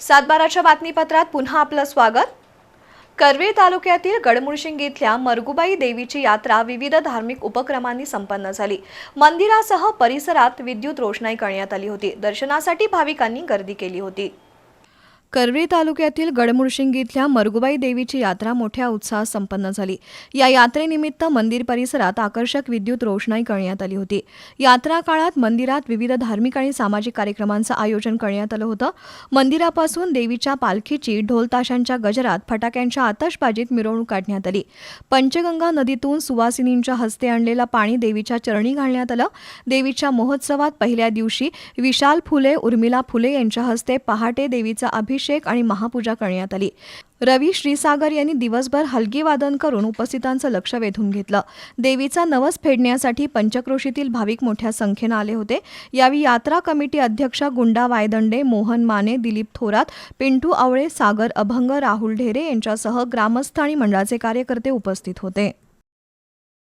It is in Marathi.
सातबाराच्या बातमीपत्रात पुन्हा आपलं स्वागत. कर्वे तालुक्यातील गडमुळशिंग इथल्या मरगुबाई देवीची यात्रा विविध धार्मिक उपक्रमांनी संपन्न झाली. मंदिरासह परिसरात विद्युत रोषणाई करण्यात आली होती. दर्शनासाठी भाविकांनी गर्दी केली होती. करवी तालुक्यातील गडमुळशिंग इथल्या मरगुबाई देवीची यात्रा मोठ्या उत्साहात संपन्न झाली. या यात्रेनिमित्त मंदिर परिसरात आकर्षक विद्युत रोषणाई करण्यात आली होती. यात्रा काळात मंदिरात विविध धार्मिक आणि सामाजिक कार्यक्रमांचं आयोजन करण्यात आलं होतं. मंदिरापासून देवीच्या पालखीची ढोलताशांच्या गजरात फटाक्यांच्या आतषबाजीत मिरवणूक काढण्यात आली. पंचगंगा नदीतून सुवासिनींच्या हस्ते आणलेलं पाणी देवीच्या चरणी घालण्यात आलं. देवीच्या महोत्सवात पहिल्या दिवशी विशाल फुले उर्मिला फुले यांच्या हस्ते पहाटे देवीचा अभि अभिषेक आणि महापूजा करण्यात आली. रवी श्रीसागर यांनी दिवसभर हलगी वादन करून उपस्थितांचं लक्ष वेधून घेतलं. देवीचा नवस फेडण्यासाठी पंचक्रोशीतील भाविक मोठ्या संख्येनं आले होते. यावेळी यात्रा कमिटी अध्यक्ष गुंडा वायदंडे मोहन माने दिलीप थोरात पिंटू आवळे सागर अभंग राहुल ढेरे यांच्यासह ग्रामस्थ आणि मंडळाचे कार्यकर्ते उपस्थित होते.